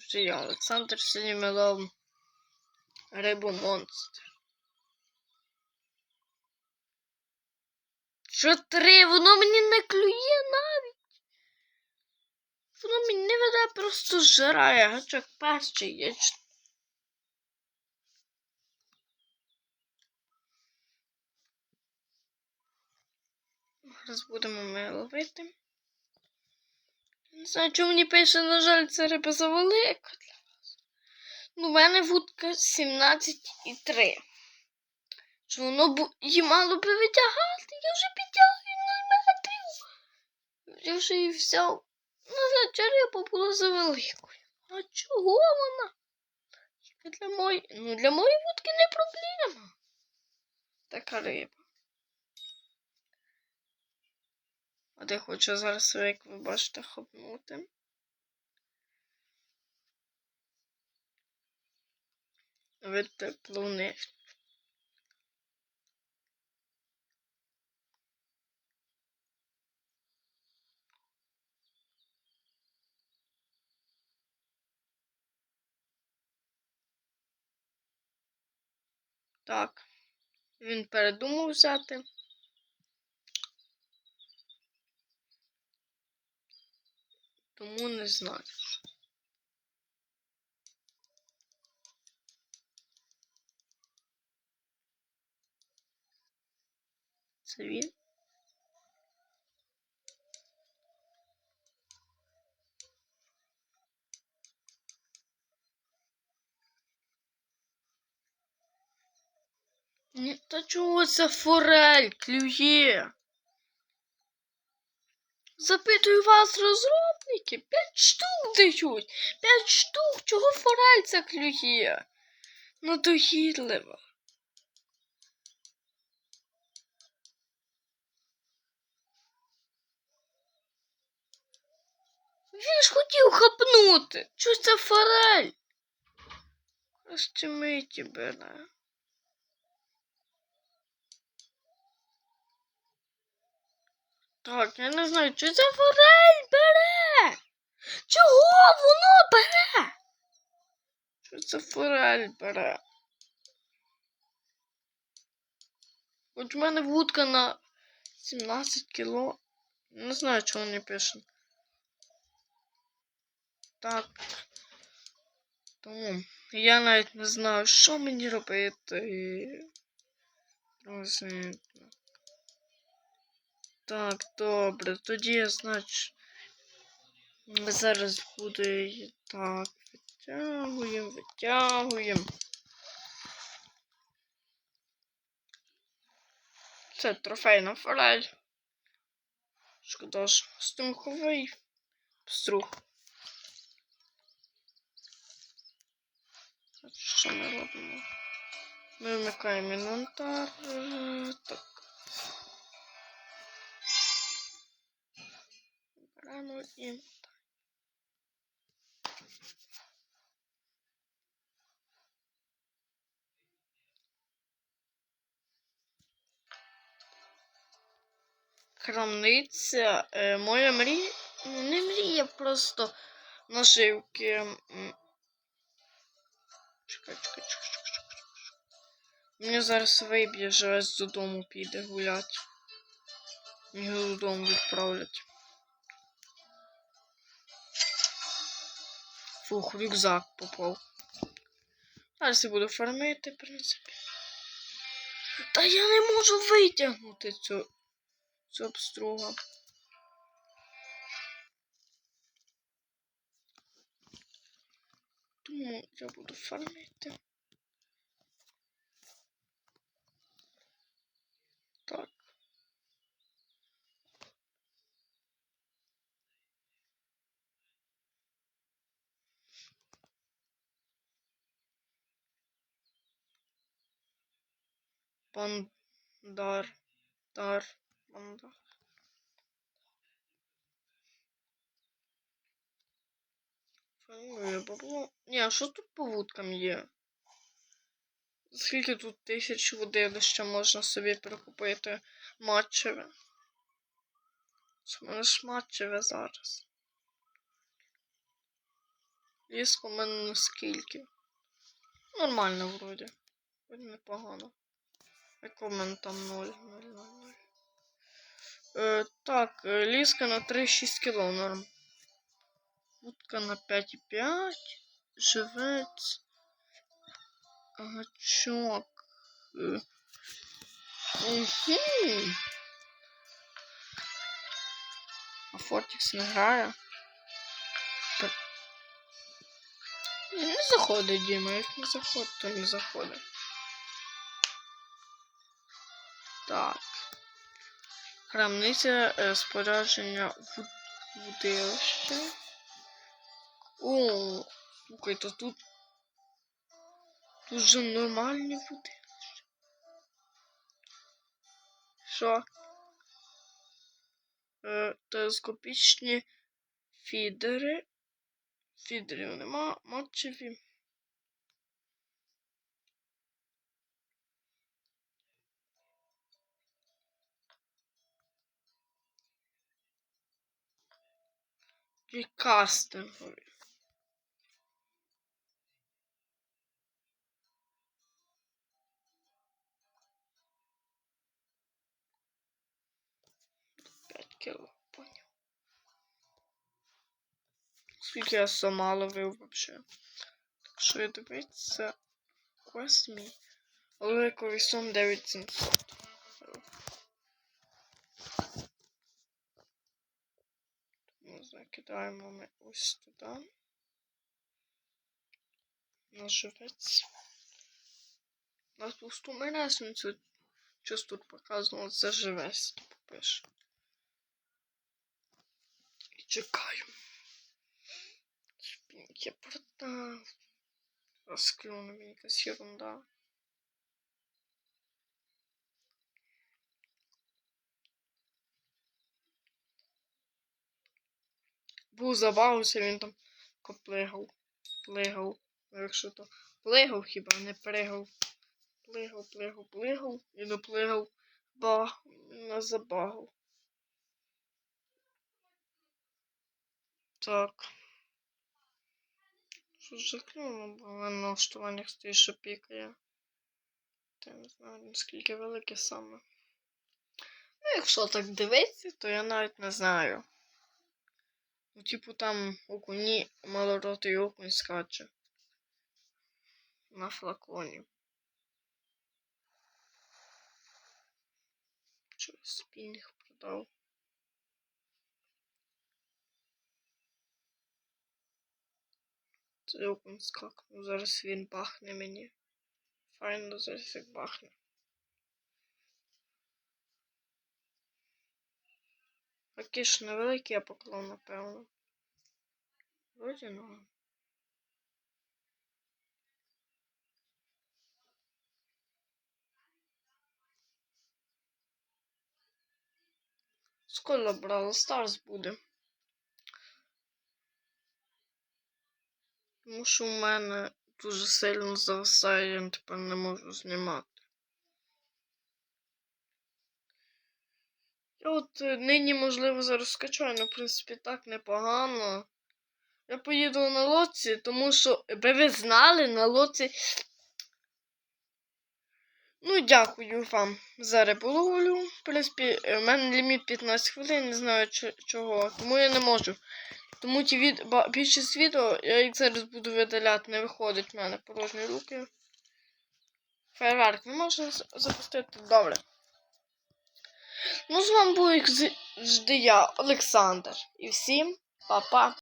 що я Олександр сьогодні ми ловимо рибу монстр. Що? Воно мені не клює навіть. Воно мені не веде, просто жирає, гачок перший є. Зараз будемо ми ловити. Не знаю, чому мені пише, на жаль, це риба завелика для вас. Ну, в мене вудка 17,3. Що воно бу... її мало би витягати, я вже підтягую 0 метрів. Я вже її взяв. Ну, значить, риба була завеликою. А чого вона? Для мої... Ну, для моєї вудки не проблема. Така риба. А де хочу зараз, як ви бачите, хопнути. Від плавни. Так. Він передумав взяти. Тому не знаю. Це він? Ні, та чого це форель клює? Запитую вас, розробники, п'ять штук дають. П'ять штук, чого форель це клює? Надоїдлива. Він ж хотів хапнути. Чого це форель? Краще миті бере. Так, я не знаю, чи це форель бере? Чого воно бере? Що це форель бере? От в мене вудка на 17 кіло. Не знаю, чого не пише. Так. Тому я навіть не знаю, що мені робити. Друзі. Так, добре, тоді я значить. Зараз буде так. Витягуємо, витягуємо. Це трофейна форель. Шкода ж, стимховий струх. Що ми робимо? Ми вмикаємо інвентар. Так. Беремо і. Крамниця. Е, моя мрія. Не мрія, просто нашивки. Чекай, чекай, чекай, чекай, чекай. Мені зараз виб'є, що весь додому піде гуляти. Його додому відправлять. Фух, рюкзак попав. Зараз я буду фармити, в принципі. Та я не можу витягнути цю, цю обструга. Тому я буду фармити. Так. Бандар. Дар. Бандар. Формує бабло. Ні, а що тут по вудкам є? Скільки тут тисяч води де ще можна собі прикупити матчеве? Це в мене ж матчеве зараз. Ліска у мене наскільки. Нормально вроді. Вроді непогано. Яко в мене там 0, 0, 0, 0. Е, так, е, ліска на 3,6 кг норм. Утка на 5,5. Живець. Гачок. Угу. А Фортікс не грає. Не заходить, Діма, як не заходить, то не заходить. Так. Крамниця е, спорядження вуд... вудилище. О, слухайте, тут. Тут же нормальні вудилища. Що? Е, телескопічні фідери. Фідерів нема, матчеві. І кастингові. П'ять кіло, поняв. Скільки я сама ловив вообще. Так що я дивиться. Me. Але весом 9700. Ну, закидаємо ми ось туди. На живець. На пусту мересницю. Щось тут показано, це живець. Попише. І чекаю. Спінки порта. Розклюну мені якась ерунда. Був забавився, він там коплигав. Плигав. Якщо то плигав хіба, не пригав. Плигав, плигав, плигав і доплигав. Ба, не забагав. Так. Що ж заклюнуло, бо на налаштуваннях стоїть, що пікає. Та я не знаю, наскільки велике саме. Ну, якщо так дивитися, то я навіть не знаю. Ну, типу там окуні малоротий окунь скаче. На флаконі. Що спільних продав. Це окунь скакнув. Зараз він бахне мені. Файно зараз як бахне. Такі ж невеликі я поклав, напевно. Вроді ну. Скоро Бравл Старс буде. Тому що у мене дуже сильно зависає, я тепер не можу знімати. Я от е, нині, можливо, зараз скачаю, але в принципі так непогано. Я поїду на лодці, тому що, би ви знали, на лодці. Ну, дякую вам за риболовлю. В принципі, е, в мене ліміт 15 хвилин, не знаю чого, тому я не можу. Тому ті від... більшість відео, я їх зараз буду видаляти, не виходить в мене порожні руки. Фейерверк не можна запустити? Добре. Ну, з вами був завжди я, Олександр. І всім па-па.